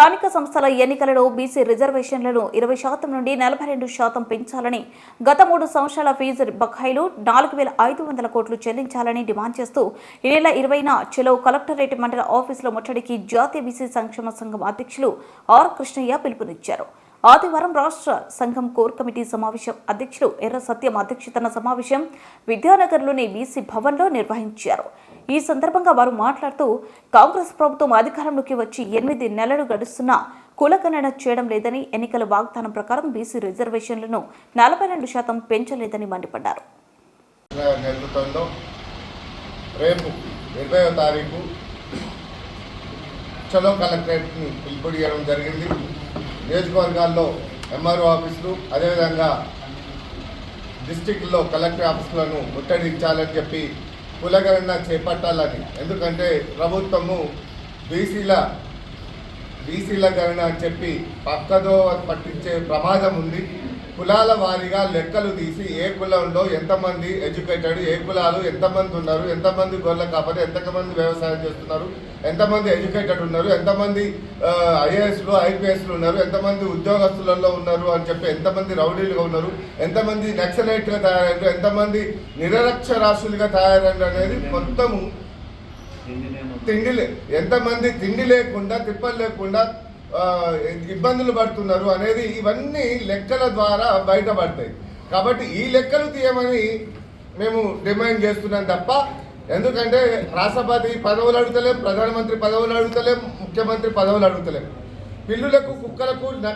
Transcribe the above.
స్థానిక సంస్థల ఎన్నికలలో బీసీ రిజర్వేషన్లను ఇరవై శాతం నుండి నలభై రెండు శాతం పెంచాలని గత మూడు సంవత్సరాల ఫీజు బకాయిలు నాలుగు వేల ఐదు వందల కోట్లు చెల్లించాలని డిమాండ్ చేస్తూ ఈ నెల ఇరవైన చెలో కలెక్టరేట్ మండల ఆఫీసులో ముట్టడికి జాతీయ బీసీ సంక్షేమ సంఘం అధ్యక్షులు ఆర్ కృష్ణయ్య పిలుపునిచ్చారు. ఆదివారం రాష్ట్ర సంఘం కోర్ కమిటీ సమావేశం అధ్యక్షులు ఎర్ర సత్యం అధ్యక్షతన సమావేశం విద్యానగర్లోని బీసీ భవన్లో నిర్వహించారు. ఈ సందర్భంగా వారు మాట్లాడుతూ కాంగ్రెస్ ప్రభుత్వం అధికారంలోకి వచ్చి ఎనిమిది నెలలు గడుస్తున్నా కులగణన చేయడం లేదని ఎన్నికల వాగ్దానం ప్రకారం బీసీ రిజర్వేషన్లను నలభై రెండు శాతం పెంచలేదని మండిపడ్డారు. రేపు ఇరవయో తారీఖు చలో కలెక్టరేట్ని పిలుపుడియడం జరిగింది. నియోజకవర్గాల్లో ఎంఆర్ఓ ఆఫీసులు అదేవిధంగా డిస్టిక్లో కలెక్టర్ ఆఫీసులను ముట్టడించాలని చెప్పి కులగణన చేపట్టాలని. ఎందుకంటే ప్రభుత్వము బీసీల బీసీల గణన అని చెప్పి పక్కదో పట్టించే ప్రమాదం ఉంది. కులాల వారీగా లెక్కలు తీసి ఏ కులంలో ఎంతమంది ఎడ్యుకేటెడ్ ఏ కులాలు ఎంతమంది ఉన్నారు ఎంతమంది గొర్రెల కాకపోతే ఎంతమంది వ్యవసాయం చేస్తున్నారు ఎంతమంది ఎడ్యుకేటెడ్ ఉన్నారు ఎంతమంది ఐఏఎస్లు ఐపీఎస్లు ఉన్నారు ఎంతమంది ఉద్యోగస్తులలో ఉన్నారు అని చెప్పి ఎంతమంది రౌడీలుగా ఉన్నారు ఎంతమంది నక్సలైట్గా తయారయ్యారు ఎంతమంది నిరక్షరాస్యులుగా తయారయ్యారు అనేది మొత్తము తిండి లే- ఎంతమంది తిండి లేకుండా తిప్పలు లేకుండా ఇబ్బందులు పడుతున్నారు అనేది ఇవన్నీ లెక్కల ద్వారా బయటపడతాయి. కాబట్టి ఈ లెక్కలు తీయమని మేము డిమాండ్ చేస్తున్నాం తప్ప ఎందుకంటే రాష్ట్రపతి పదవులు అడుగుతలేం ప్రధానమంత్రి పదవులు అడుగుతలేం ముఖ్యమంత్రి పదవులు అడుగుతలేం. పిల్లులకు కుక్కలకు